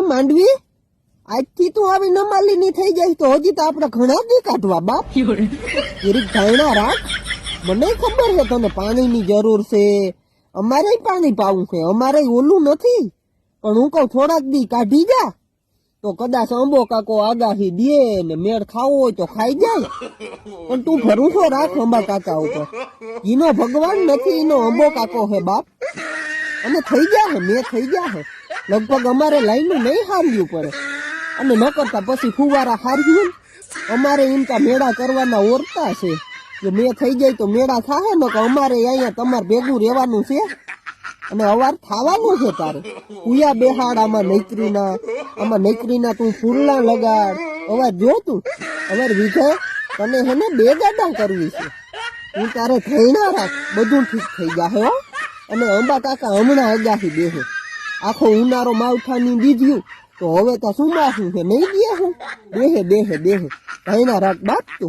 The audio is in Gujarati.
માંડવી? આજથી તું આવી નમાલીની થઈ જાય તો હજી તો આપણે ઘણા દી કાઢવા, બાપ. એરી ધાયણા રાખ. મને ખબર છે તને પાણીની જરૂર છે. અમારે પાણી પાવું છે. અમારે ઓલું નથી. પણ હું કહું થોડાક દી કાઢી જા. તો કદાચ અંબો કાકો આગાહી દે ને મેળ ખાવો હોય તો ખાઈ જાય પણ તું ભરોસો રાખ અંબા કાકા ઉપર. ઈનો ભગવાન નથી, ઈનો અંબો કાકો હે, બાપ. અને થઈ ગયા હે, મેં થઈ ગયા હે. લગભગ અમારે લાઈનું નહીં હારવું પડે. અને ન કરતા પછી ફુવારા હાર્યું અમારે એમ કા મેળા કરવાના ઓરતા છે. જો મેં થઈ જાય તો મેળા થાય ને કે અમારે અહીંયા તમારે ભેગું રહેવાનું છે. અને અવાર થવાનું છે તારે. કુયા બેહાડ આમાં નૈકરીના આમાં નૈકરીના તું ફૂલના લગાડ. અવાર જો તું અવાર વિજય તને હે ને બે ગાડા કરવી છે. હું તારે થઈના રાખ, બધું ઠીક થઈ જાહે હો. અને અંબા કાકા હમણાં અગાહી બેહે. આખો ઉનાળો માવઠાની દીધ્યું તો હવે તો શું માસું છે, નહીં દે હું દેહે દેહે બેહે. ભાઈના રાખ બાપ તું